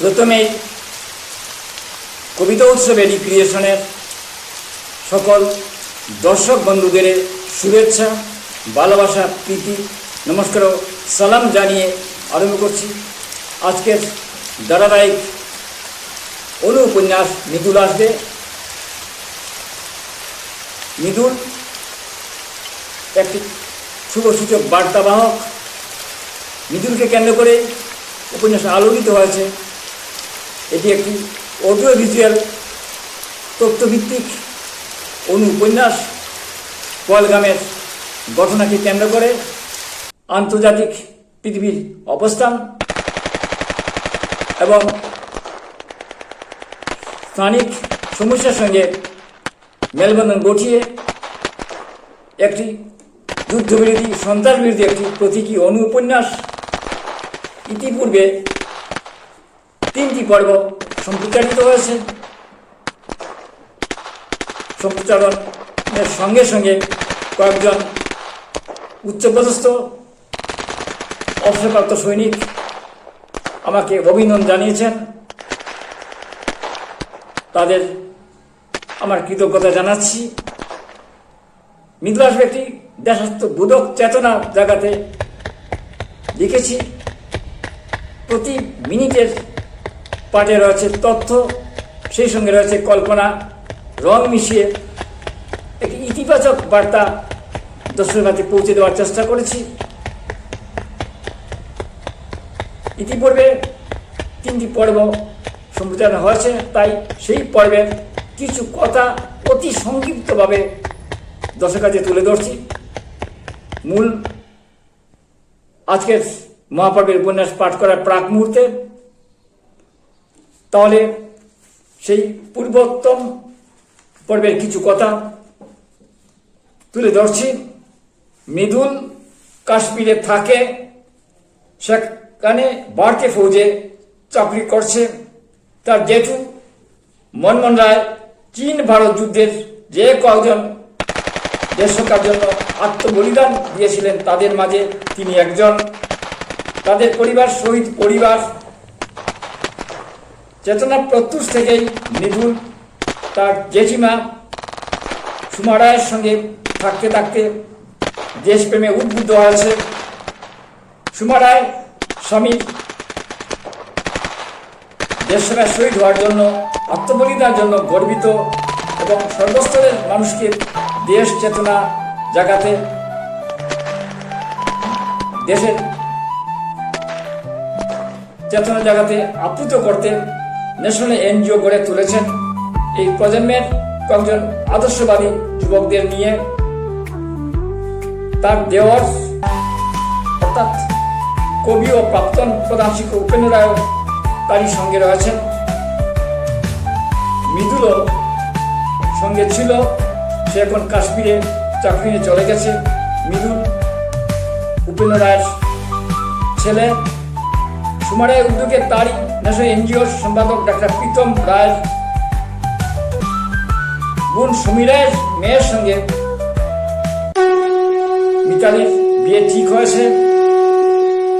প্রথমেই কবিতা উৎসবে রিক্রিয়েশনের সকল দর্শক বন্ধুদের শুভেচ্ছা, ভালোবাসা, প্রীতি, নমস্কার সালাম জানিয়ে আরম্ভ করছি। আজকের ধারাবাহিক অনু উপন্যাস মৃদুল আসবে। মৃদুল একটি শুভসূচক বার্তাবাহক। মৃদুলকে কেন্দ্র করে উপন্যাস আলোকিত হয়েছে। এটি একটি অডিও ভিজুয়াল তথ্যভিত্তিক অনু উপন্যাস পয়লগামের ঘটনাকে কেন্দ্র করে আন্তর্জাতিক পৃথিবীর অবস্থান এবং স্থানিক সমস্যার সঙ্গে মেলবন্ধন গঠিয়ে একটি যুদ্ধবিরোধী সন্ত্রাস বিরোধী একটি প্রতীকী অনু উপন্যাস ইতিপূর্বে তিনটি পর্ব সম্প্রচারিত হয়েছে। সম্প্রচারণের সঙ্গে সঙ্গে কয়েকজন উচ্চপদস্থ, অবসরপ্রাপ্ত সৈনিক আমাকে অভিনন্দন জানিয়েছেন। তাদের আমার কৃতজ্ঞতা জানাচ্ছি। মিথলাস ব্যক্তি দেশাত্ম বোধক চেতনা জায়গাতে লিখেছি। প্রতি মিনিটের পাঠে রয়েছে তথ্য, সেই সঙ্গে রয়েছে কল্পনা, রং মিশিয়ে একটি ইতিবাচক বার্তা দর্শকের কাছে পৌঁছে দেওয়ার চেষ্টা করেছি। ইতিপূর্বে তিনটি পর্ব সম্প্রচার হয়েছে, তাই সেই পর্বের কিছু কথা অতি সংক্ষিপ্তভাবে দর্শকের কাছে তুলে ধরছি। মূল আজকের মহাপর্বের উপন্যাস পাঠ করার প্রাক মুহূর্তে তাহলে সেই পূর্বোত্তম পর্বের কিছু কথা তুলে ধরছি। মৃদুল কাশ্মীরে থাকে, সেখানে ভারতীয় ফৌজে চাকরি করছে। তার জেঠু মনমোহন রায় চীন ভারত যুদ্ধের যে কয়েকজন দেশকার জন্য আত্মবলিদান দিয়েছিলেন, তাদের মাঝে তিনি একজন। তাদের পরিবার, শহীদ পরিবার চেতনা প্রত্যুষ থেকেই মৃদুল তার জেঠিমা সুমা রায়ের সঙ্গে থাকতে থাকতে দেশপ্রেমে উদ্বুদ্ধ হয়েছে। সুমা রায় স্বামীর দেশসেবায় শহীদ হওয়ার জন্য, আত্মবলিদানের জন্য গর্বিত এবং সর্বস্তরের মানুষকে দেশ চেতনা জাগাতে দেশের চেতনা জাগাতে আপ্লুত করতে ন্যাশনাল এনজিও গড়ে তুলেছেন। এই প্রজন্মের কয়েকজন আদর্শবাদী যুবকদের নিয়ে তার দেওয়ার অর্থাৎ কবি ও প্রাক্তন প্রধান শিক্ষক উপেন্দ্র রায় তারই সঙ্গে রয়েছেন। মৃদুলও সঙ্গে ছিল, সে এখন কাশ্মীরে চাকরি চলে গেছে। মৃদুল উপেন্দ্র রায়ের ছেলে সুমারায় উদ্যোগে তারই ন্যাশনাল এনজিওর সম্পাদক ডাক্তার প্রীতম রায়ের বোন সমী রায়ের মেয়ের সঙ্গে। মিতালির বিয়ে ঠিক হয়েছে।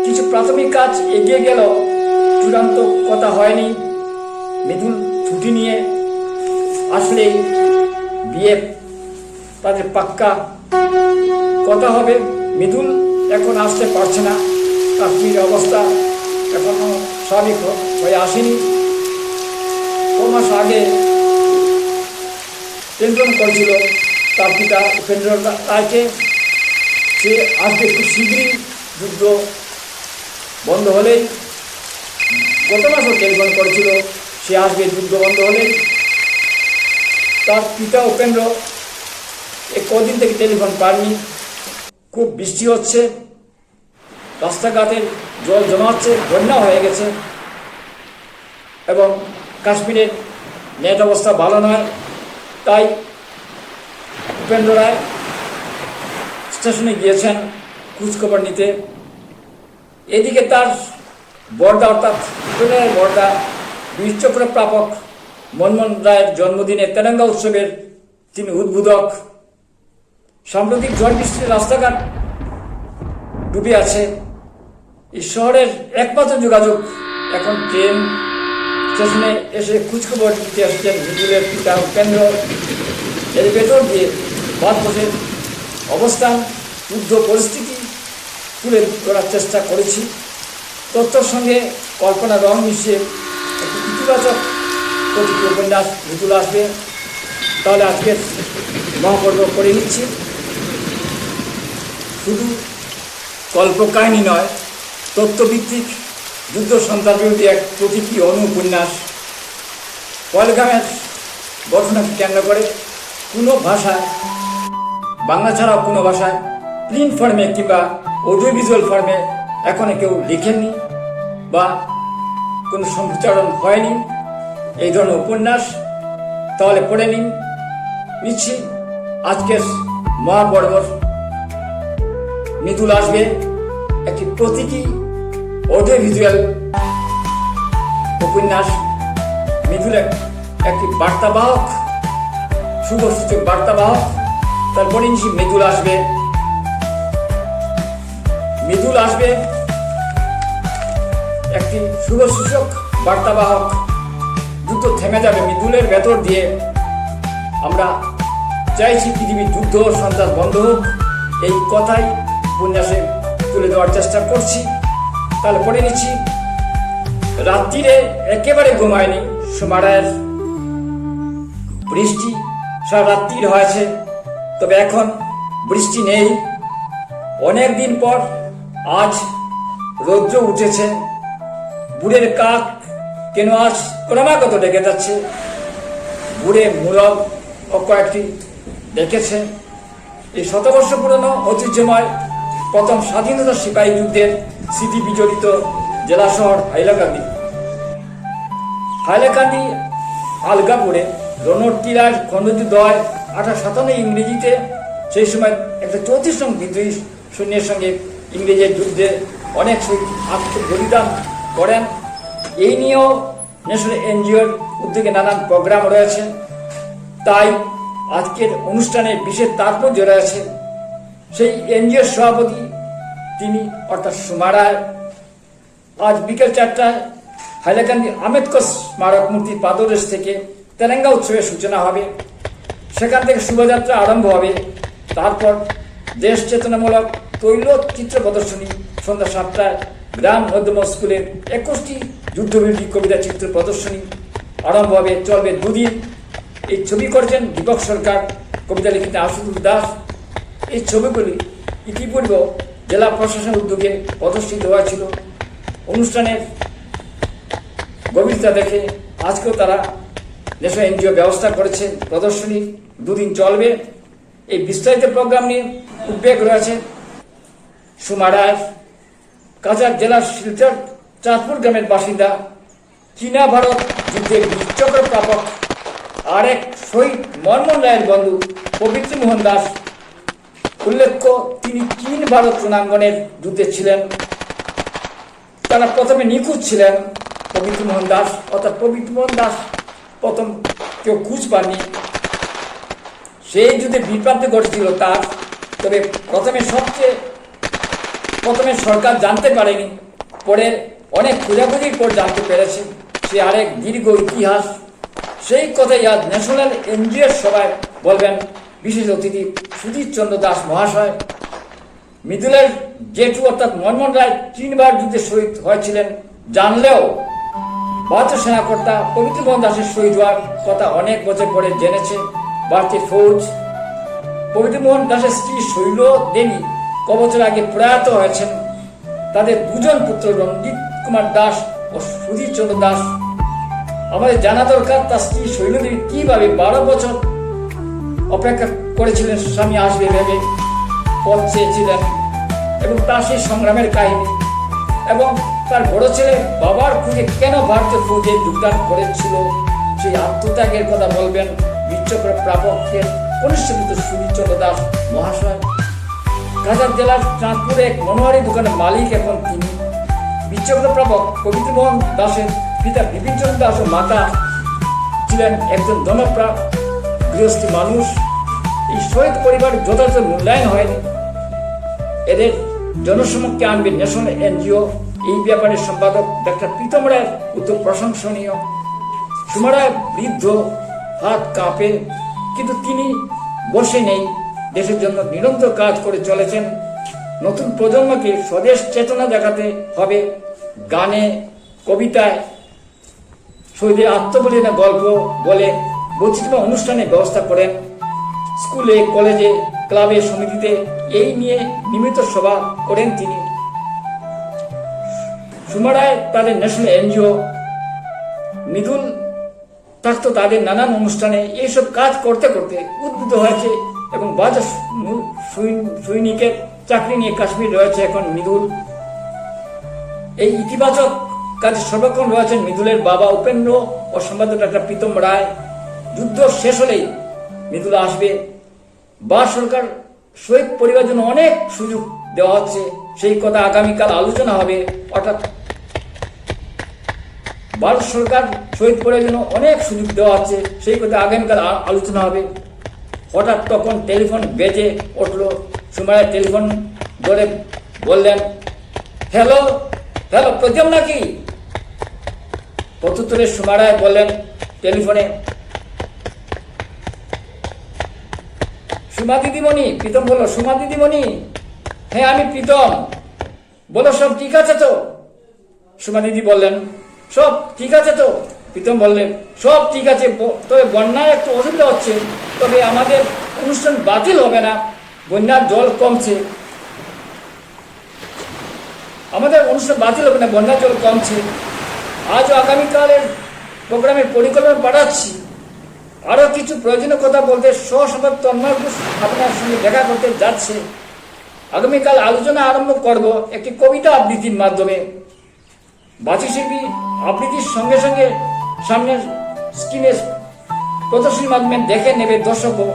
কিছু প্রাথমিক কাজ এগিয়ে গেল, চূড়ান্ত কথা হয়নি। মৃদুল ছুটি নিয়ে আসলেই বিয়ে তাদের পাক্কা কথা হবে। মৃদুল এখন আসতে পারছে না কাশ্মীর অবস্থা এখনও স্বাভাবিক হয়ে আসেনি। ছ মাস আগে টেনশন করেছিল তার পিতা উপেন্দ্র রায়কে। সে আসবে খুব শীঘ্রই যুদ্ধ বন্ধ হলেই। গত মাসও টেলিফোন করেছিল, সে আসবে যুদ্ধ বন্ধ হলেই। তার পিতা উপেন্দ্র এ কদিন থেকে টেলিফোন পাননি। খুব বৃষ্টি হচ্ছে। রাস্তাঘাটের জল জমাচ্ছে, বন্যা হয়ে গেছে এবং কাশ্মীরের নেট অবস্থা ভালো নয়। তাই উপেন্দ্র রায় স্টেশনে গিয়েছেন খোঁজখবর নিতে। এদিকে তার বর্দা, অর্থাৎ উপেন্দ্র বর্দা বীরচক্র প্রাপক মনমোহন রায়ের জন্মদিনে তেলেঙ্গা উৎসবের তিনি উদ্বোধক। সাম্প্রতিক ঝড় বৃষ্টির রাস্তাঘাট ডুবে আছে। এই শহরের একমাত্র যোগাযোগ। এখন ট্রেন স্টেশনে এসে খোঁজখবর দিতে আসছেন মিদুলের পিতা উপেন্দ্র এর ভেতর দিয়ে ভারতবর্ষের অবস্থান যুদ্ধ পরিস্থিতি তুলে ধরার চেষ্টা করেছি। তথ্যর সঙ্গে কল্পনা রং মিশিয়ে একটি ইতিবাচক প্রতিটি উপন্যাস মিতুল আসবে। তাহলে আজকের মহাপর্ব করে নিচ্ছি। শুধু কল্পকাহিনী নয় তথ্যভিত্তিক যুদ্ধ সন্ত্রাস বিরোধী এক প্রতীকী অনুপন্যাস পয়লগ্রামের ঘটনাকে কেন্দ্র করে কোনো ভাষায়, বাংলা ছাড়াও কোনো ভাষায় প্রিন্ট ফর্মে কিংবা অডিও ভিজুয়াল ফর্মে এখনও কেউ লিখেননি বা কোনো সম্প্রচারণ হয়নি। এই ধরনের উপন্যাস, তাহলে পড়ে নিন। নিচ্ছি আজকের মহাপর্বর। মৃদুল আসবে একটি প্রতীকী অডিও ভিজুয়াল, উপন্যাস এক- একটি বার্তাবাহক শুভসূচক বার্তাবাহক তারপরে নিচ্ছি মৃদুল আসবে। মৃদুল আসবে একটি শুভসূচক বার্তাবাহক। যুদ্ধ থেমে যাবে মৃদুলের ভেতর দিয়ে। আমরা চাইছি পৃথিবীর যুদ্ধ সন্ত্রাস বন্ধ হোক। এই কথাই উপন্যাসে তুলে দেওয়ার চেষ্টা করছি। তাহলে পড়ে নিচ্ছি। রাত্রিরে একেবারে ঘুমায়নি সুমারায়ের বৃষ্টি সারা রাত্রির হয়েছে। তবে এখন বৃষ্টি নেই। অনেক দিন পর আজ রৌদ্র উঠেছে। বুড়ের কাক কেন আজ ক্রমাগত ডেকে যাচ্ছে? বুড়ে মূলক ও কয়েকটি ডেকেছে। এই শতবর্ষ পুরনো ঐতিহ্যময় প্রথম স্বাধীনতা সিপাহী যুদ্ধের স্মৃতি বিজড়িত জেলা শহর হাইলাকান্দি। হাইলাকান্দি, আলগাপুরে রণটিরার খণ্ডযুদ্ধ হয় আঠারো সাতান্ন ইংরেজিতে সেই সময় একটা চৌত্রিশ নং বিদ্রোহী সৈন্যের সঙ্গে ইংরেজের যুদ্ধে অনেক আত্মবলিদান করেন। এই নিয়েও ন্যাশনাল এনজিওর উদ্যোগে নানান প্রোগ্রাম রয়েছে। তাই আজকের অনুষ্ঠানে বিশেষ তাৎপর্য রয়েছে। সেই এনজিওর সভাপতি তিনি, অর্থাৎ সুমারায় আজ বিকেল চারটায় হাইলাকান্দি আম্বেদকর স্মারক মূর্তির পাদদেশ থেকে তেলেঙ্গা উৎসবের সূচনা হবে। সেখান থেকে শুভযাত্রা আরম্ভ হবে। তারপর দেশ চেতনামূলক তৈল চিত্র প্রদর্শনী সন্ধ্যা সাতটায় গ্রাম মধ্যম স্কুলের একুশটি যুদ্ধবিরোধী কবিতা চিত্র প্রদর্শনী আরম্ভ হবে, চলবে দুদিন। এই ছবি করেছেন দীপক সরকার, কবিতা লিখিত আশুতোষ দাস। এই ছবিগুলি ইতিপূর্বে জেলা প্রশাসন উদ্যোগে প্রদর্শিত হয়েছিল। অনুষ্ঠানের গভীরতা দেখে আজকেও তারা ন্যাশনাল এনজিও ব্যবস্থা করেছে, প্রদর্শনী দুদিন চলবে। এই বিস্তারিত প্রোগ্রাম নিয়ে উদ্বেগ রয়েছে। সুমারায় কাছাড় জেলার শিলচর, চাঁদপুর গ্রামের বাসিন্দা চীনা ভারত যুদ্ধের বীরচক্র প্রাপক আরেক শহীদ মনমোহন রায়ের বন্ধু পবিত্র মোহন দাস উল্লেখ্য, তিনি তিন ভারত রণাঙ্গনের যুদ্ধে ছিলেন। তারা প্রথমে নিখোঁজ ছিলেন পবিত্র মোহন দাস, অর্থাৎ পবিত্র মোহন দাস প্রথম কেউ খুঁজ পাননি। সেই যুদ্ধে বিপ্রাপ্তি ঘটেছিল তার, তবে প্রথমে সবচেয়ে, প্রথমে সরকার জানতে পারেনি, পরে অনেক খোঁজাখুঁজির পর জানতে পেরেছে সে আরেক দীর্ঘ ইতিহাস। সেই কথাই আজ ন্যাশনাল এনজিওর সভায় বলবেন বিশেষ অতিথি সুধীর চন্দ্র দাস মহাশয়। মিদুলের জেঠু অর্থাৎ মনমোহন রায় তিনবার যুদ্ধে শহীদ হয়েছিলেন। জানলেও ভারতীয় সেনাকর্তা পবিত্র মোহন দাসের শহীদ হওয়ার কথা অনেক বছর পরে জেনেছে। ভারতীয় ফৌজ। পবিত্র মোহন দাসের স্ত্রী শৈল দেবী কবছর আগে প্রয়াত হয়েছেন। তাদের দুজন পুত্র রঞ্জিত কুমার দাস ও সুধীর চন্দ্র দাস। আমাদের জানা দরকার তার স্ত্রী শৈলদেবী কীভাবে বারো বছর অপেক্ষা করেছিলেন স্বামী আসবে ভেবে, পথ চেয়েছিলেন এবং তার সেই সংগ্রামের কাহিনী। এবং তার বড় ছেলে বাবার খুঁজে কেন ভারতীয় ফৌজে যোগদান করেছিল? সেই আত্মত্যাগের কথা বলবেন বিশ্বকর প্রাপকের অনুষ্ঠিত পুত্র সুনীলচন্দ্র দাস মহাশয়। কাছাড় জেলার চাঁদপুরে এক মনোহারি দোকানের মালিক এখন তিনি। বিশ্বকর প্রাপক পবিত্র মোহন দাসের পিতা বিপিনচন্দ্র দাস ও মাতা ছিলেন একজন জনপ্রাপ গৃহস্থী মানুষ এই শহীদ পরিবার যথাযথ মূল্যায়ন হয়নি। এদের জনসমক্ষে আনবে ন্যাশনাল এনজিও, এই ব্যাপারে সম্পাদক ডাক্তার প্রীতম রায়ের উদ্যোগ প্রশংসনীয়। সুমারায় বৃদ্ধ, হাত কাঁপে, কিন্তু তিনি বসে নেই। দেশের জন্য নিরন্তর কাজ করে চলেছেন। নতুন প্রজন্মকে স্বদেশ চেতনা দেখাতে হবে। গানে, কবিতায় শহীদের আত্মবলিদানের গল্প বলে বৈচিত্র্য অনুষ্ঠানে ব্যবস্থা করেন স্কুলে, কলেজে, ক্লাবে, সমিতিতে এই নিয়ে নিয়মিত সভা করেন তিনি। সুমারায় তাদের ন্যাশনাল এনজিও মৃদুল থাকতো তাদের নানান অনুষ্ঠানে এইসব কাজ করতে করতে উদ্বুদ্ধ হয়েছে এবং বাজার সৈনিকের চাকরি নিয়ে কাশ্মীর রয়েছে এখন মৃদুল। এই ইতিবাচক কাজে সর্বক্ষণ রয়েছেন মৃদুলের বাবা উপেন্দ্র ও সম্পাদক ডাক্তার প্রীতম রায়। যুদ্ধ শেষ হলেই মৃদুল আসবে। বা সরকার শহীদ পরিবার জন্য অনেক সুযোগ দেওয়া হচ্ছে। সেই কথা আগামীকাল আলোচনা হবে। অর্থাৎ ভারত সরকার শহীদ পরিবারের জন্য অনেক সুযোগ দেওয়া হচ্ছে। সেই কথা আগামীকাল আলোচনা হবে। হঠাৎ তখন টেলিফোন বেজে উঠল। সুমারের টেলিফোন ধরে বললেন, হ্যালো হ্যালো, প্রতিম নাকি? প্রত্যুত্তরে সুমারায় বললেন, টেলিফোনে সুমা দিদিমণি, প্রীতম বলল, সুমা দিদিমণি হ্যাঁ আমি প্রীতম। বলো, সব ঠিক আছে তো? সুমা দিদি বললেন, সব ঠিক আছে তো? প্রীতম বললেন, সব ঠিক আছে তবে বন্যায় একটু অসুবিধা হচ্ছে, তবে আমাদের অনুষ্ঠান বাতিল হবে না, বন্যার জল কমছে। আমাদের অনুষ্ঠান বাতিল হবে না, বন্যার জল কমছে। আজ আগামীকালের প্রোগ্রামের পরিকল্পনা পাঠাচ্ছি আরও কিছু প্রয়োজনীয় কথা বলতে সহসভাপতি তন্ময় ঘোষ আপনার সঙ্গে দেখা করতে যাচ্ছে। আগামীকাল আলোচনা আরম্ভ করব একটি কবিতা আবৃত্তির মাধ্যমে। বাচি শিল্পী আবৃত্তির সঙ্গে সঙ্গে সামনে স্ক্রিনে প্রদর্শনীর মাধ্যমে দেখে নেবে দর্শকও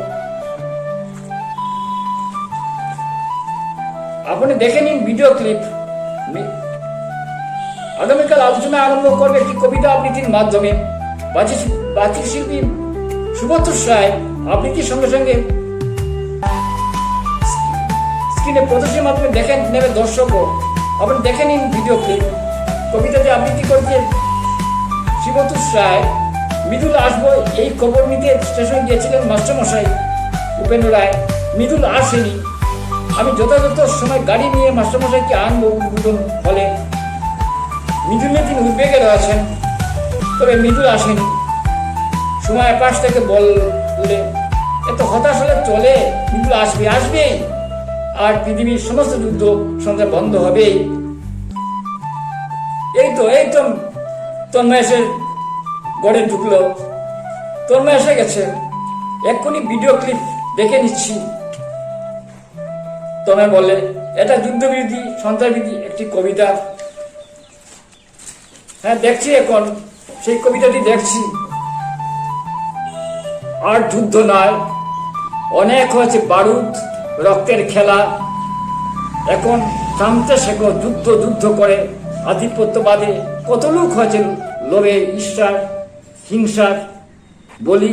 আপনি দেখে নিন ভিডিও ক্লিপ আগামীকাল আলোচনা আরম্ভ করবে একটি কবিতা আবৃত্তির মাধ্যমে। বাচি শিল্পী সুভদ্র রায় আবৃত্তির সঙ্গে সঙ্গে স্ক্রিনে প্রদর্শনীর মাধ্যমে দেখে নেবে দর্শকও আপনি দেখে নিন ভিডিও ক্লিপ কবিতা যে আবৃত্তি করছে শিবতু রায় মৃদুল আসব এই খবর নিতে স্টেশনে গিয়েছিলেন মাস্টারমশাই উপেন্দ্র রায়। মৃদুল আসেনি। আমি যথাযথ সময় গাড়ি নিয়ে মাস্টারমশাইকে আনব উদ্বোধন হলে। মৃদুল নিয়ে তিনি উদ্বেগে রয়েছেন, তবে মৃদুল আসেনি। সময় পাশ থেকে বল বললে এত হতাশ হলে চলে কিন্তু আসবে, আসবেই। আর পৃথিবীর সমস্ত যুদ্ধ সংসার বন্ধ হবেই। এই তো এই তো তন্ময় এসে গড়ে ঢুকলো। তন্ময় এসে গেছে। এক্ষুনি ভিডিও ক্লিপ দেখে নিচ্ছি। তন্ময় বলে, এটা যুদ্ধবিরোধী সন্ত্রাসবিরোধী একটি কবিতা। হ্যাঁ দেখছি এখন। সেই কবিতাটি দেখছি। আর যুদ্ধ নয়। অনেক হয়েছে বারুদ, রক্তের খেলা। এখন থামতে শেখো যুদ্ধ যুদ্ধ করে আধিপত্যবাদে কত লোক হয়েছে লোভে ঈর্ষার হিংসার বলি।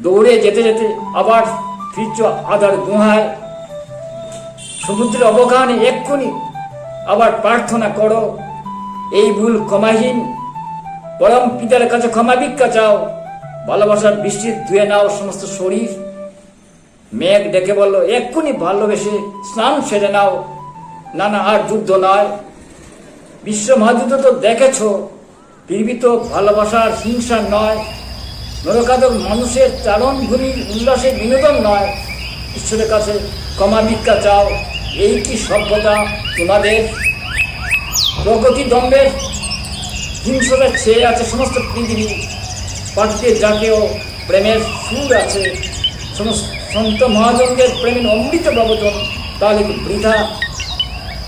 দৌড়ে যেতে যেতে আবার ফিরছ আদার গুহায়। সমুদ্রের অবগাহনে এক্ষুনি আবার প্রার্থনা করো, এই ভুল ক্ষমাহীন। পরম পিতার কাছে ক্ষমা ভিক্ষা চাও। ভালোবাসার বৃষ্টি ধুয়ে নাও সমস্ত শরীর। মেঘ ডেকে বলল, এক্ষুনি ভালোবেসে স্নান সেরে নাও। না না, আর যুদ্ধ নয়। বিশ্ব মহাযুদ্ধ তো দেখেছ। পৃথিবী তো ভালোবাসার হিংসা নয়। নরকাদক মানুষের চারণ ভূমি উল্লাসের বিনোদন নয়। ঈশ্বরের কাছে ক্ষমা ভিক্ষা চাও। এই কি সভ্যতা তোমাদের? প্রগতি দম্ভের হিংসতা ছেয়ে আছে সমস্ত পৃথিবী। পাঠিতে যাকেও প্রেমের সুর আছে। সন্ত মহাজনদের প্রেমের অমৃত প্রবচন তাহলে কি বৃথা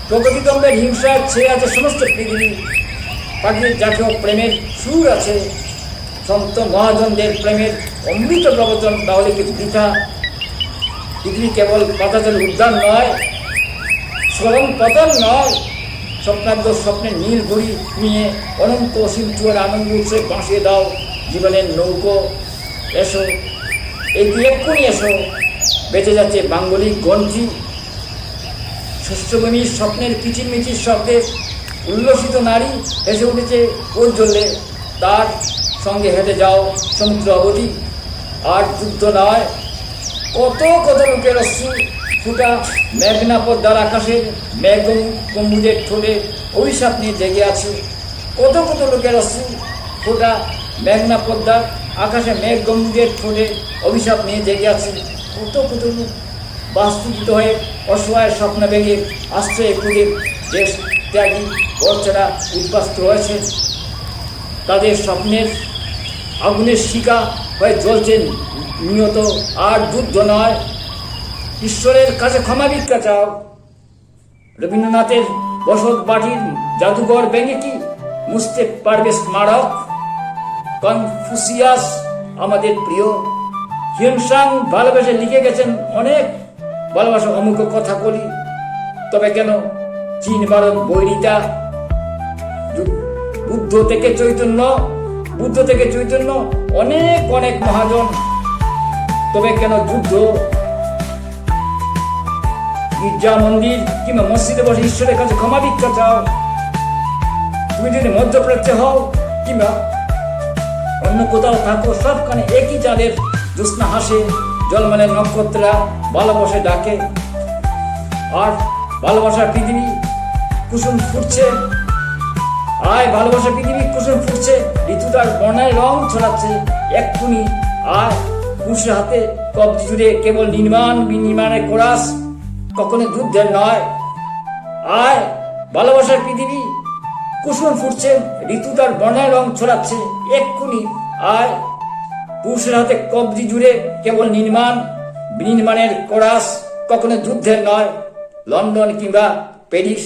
প্রগতিদম্ভের হিংসা ছেয়ে আছে সমস্ত পৃথিবী। পাখির যাকেও প্রেমের সুর আছে। সন্ত মহাজনদের প্রেমের অমৃত প্রবচন তাহলে কি বৃথা, পৃথিবী কেবল পাতাজল উদ্যান নয়, স্মরণ পতন নয়। স্বপ্নাদ্য স্বপ্নের নীল ঘড়ি নিয়ে অনন্ত অসীম চুয়ার আনন্দ উৎসে বাঁচিয়ে দাও। জীবনের নৌকো এসো, এই এক্ষুনি এসো, বেঁচে যাচ্ছে বাঙ্গলিক গঞ্জি। শস্যভূমির স্বপ্নের কিচিরমিচির শব্দে উল্লসিত নারী হেসে উঠেছে জ্বললে। তার সঙ্গে হেঁটে যাও সমুদ্র অবধি। আর যুদ্ধ নয়, কত কত লোকের অশ্রু ফুটা মেঘনা পদ্মার আকাশের মেঘ গম্বুজের ঠোঁটে অভিশাপ নিয়ে জেগে আছে। কত কত লোকের অশ্রু ফুটা মেঘনা পদ্মার আকাশে মেঘ গম্বুজের ঠোঁটে অভিশাপ নিয়ে জেগে আছে। কত কত লোক বাস্তুবিত হয়ে অসহায় স্বপ্ন ভেঙে আশ্রয় খুঁজে দেশ ত্যাগী বর্চরা উদ্বাস্ত হয়েছে। তাদের স্বপ্নের আগুনের শিকা হয়ে জ্বলছেন নিয়ত আর যুদ্ধ নয় ঈশ্বরের কাছে ক্ষমা ভিক্ষা চাও। রবীন্দ্রনাথের বসত বাটির জাদুঘর ভেঙে কি মুছতে পারবে স্মারক? কনফুসিয়াস আমাদের প্রিয় হিংসাং ভালোবেসে লিখে গেছেন অনেক ভালোবাসা অমুক কথা বলি তবে কেন চীন, ভারত, বৈরিতা? বুদ্ধ থেকে চৈতন্য, বুদ্ধ থেকে চৈতন্য অনেক অনেক মহাজন। তবে কেন যুদ্ধ? গির্জা, মন্দির কিংবা মসজিদে বসে ঈশ্বরের কাছে ক্ষমা ভিক্ষা চাও? তুমি যদি মধ্যপ্রাচ্যে হও কিংবা অন্য কোথাও থাকো, সবখানে একই চাঁদের জ্যোৎস্না হাসে জলমানের নক্ষত্রা ভালোবাসে ডাকে। আর ভালোবাসা পৃথিবী কুসুম ফুটছে। আয়, ভালোবাসা পৃথিবী কুসুম ফুটছে। ঋতু তার বর্ণায় রং ছড়াচ্ছে এক্ষুনি আর পুরুষের হাতে কবজি জুড়ে কেবল নির্মাণ, বিনির্মাণের কোরাস, কখনো যুদ্ধের নয়। আয়, ভালোবাসার পৃথিবী কুসুম ফুটছে ঋতু তার বর্ণায় রং ছড়াচ্ছে, এক্ষুনি আয়। পুরুষের হাতে কবজি জুড়ে কেবল নির্মাণ, বিনির্মাণের কোরাস কখনো যুদ্ধের নয়, লন্ডন কিংবা প্যারিস,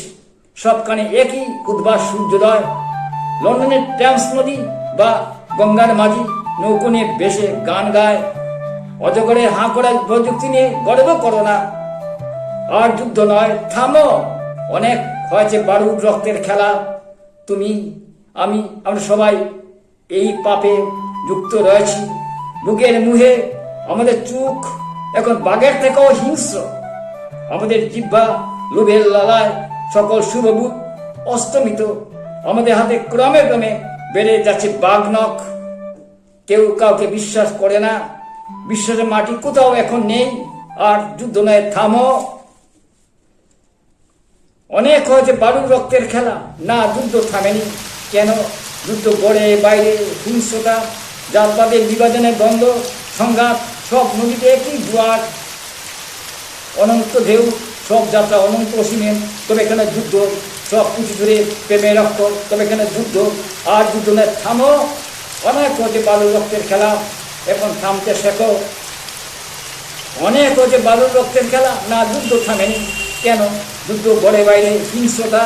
সবখানে একই উদ্বাস সূর্যোদয়। লন্ডনের ট্যামস নদী বা গঙ্গার মাঝি নৌকো নিয়ে বেশে গান গায়। অজগরে হাঁ করার প্রযুক্তি নিয়ে গর্ব করো না। আর যুদ্ধ নয়, থামো। অনেক হয়েছে বারুদ রক্তের খেলা। তুমি, আমি, আমরা সবাই এই পাপে যুক্ত রয়েছি। বুকের মুহে আমাদের চোখ এখন বাঘের থেকেও হিংস্র। আমাদের জিহ্বা, লোভের লালায় সকল শুভবুত অস্তমিত। আমাদের হাতে ক্রমে ক্রমে বেড়ে যাচ্ছে বাঘনখ কেউ কাউকে বিশ্বাস করে না। বিশ্বাসের মাটি কোথাও এখন নেই। আর যুদ্ধ নয়, থামো। অনেক হয়েছে বারুদ রক্তের খেলা। না, যুদ্ধ থামেনি। কেন? যুদ্ধ গড়ে বাইরে হিংস্রতা জাতপাতের বিভাজনের দ্বন্দ্ব, সংঘাত, সব নদীতে একই জোয়ার অনন্ত ঢেউ, সব যাত্রা অনন্ত অসীমে তবে এখানে যুদ্ধ, সব পুঁথি ধরে প্রেমের রক্ত। তবে এখানে যুদ্ধ, আর যুদ্ধ নয়, থামো। অনেক হচ্ছে বালু রক্তের খেলা, এখন থামতে শেখো। অনেক হয়েছে বালুর রক্তের খেলা, না, যুদ্ধ থামেনি। কেন? যুদ্ধ ঘরে বাইরে হিংস্রতা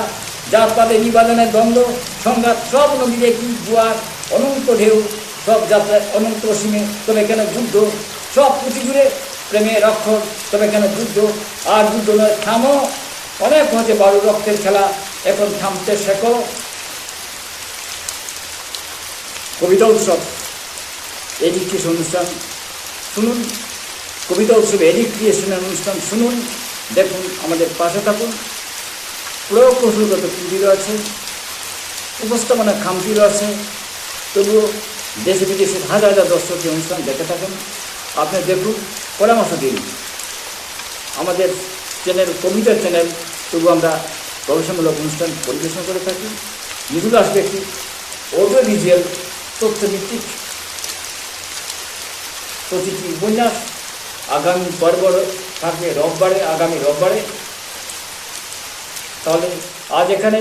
জাতপাতে নিবাদনের দ্বন্দ্ব, সংঘাত সব নদীতে কি জোয়ার, অনন্ত ঢেউ, সব যাত্রায় অনন্ত অসীমে তবে কেন যুদ্ধ? সব পুঁথি জুড়ে প্রেমের অক্ষর তবে কেন যুদ্ধ? আর যুদ্ধ নয়, থামো। অনেক হচ্ছে বালুর রক্তের খেলা, এখন থামতে শেখো। কবিতা উৎসব এডুকেশন অনুষ্ঠান শুনুন। কবিতা উৎসব এডিট ক্রিয়েশনের অনুষ্ঠান শুনুন। দেখুন, আমাদের পাশে থাকুন। প্রয়োগ কৌশলগত ত্রুটি রয়েছে উপস্থাপনা খামতি রয়েছে তবুও দেশে বিদেশে হাজার হাজার দর্শক অনুষ্ঠান দেখে থাকেন। আপনি দেখুন, পরামর্শ দিন। আমাদের চ্যানেল কবিতার চ্যানেল তবু আমরা গবেষণামূলক অনুষ্ঠান পরিবেশন করে থাকি। যেগুলো আসবে একটি অডিও ভিজুয়াল তথ্যভিত্তিক প্রতিটি উপন্যাস। আগামী পর্ব থাকবে রোববারে, আগামী রোববারে। তাহলে আজ এখানে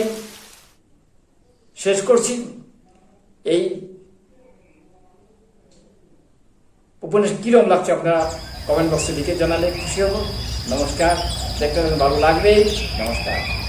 শেষ করছি। এই উপন্যাস কীরকম লাগছে আপনারা কমেন্ট বক্সে লিখে জানালে খুশি হব। নমস্কার, দেখতে ভালো লাগবে। নমস্কার।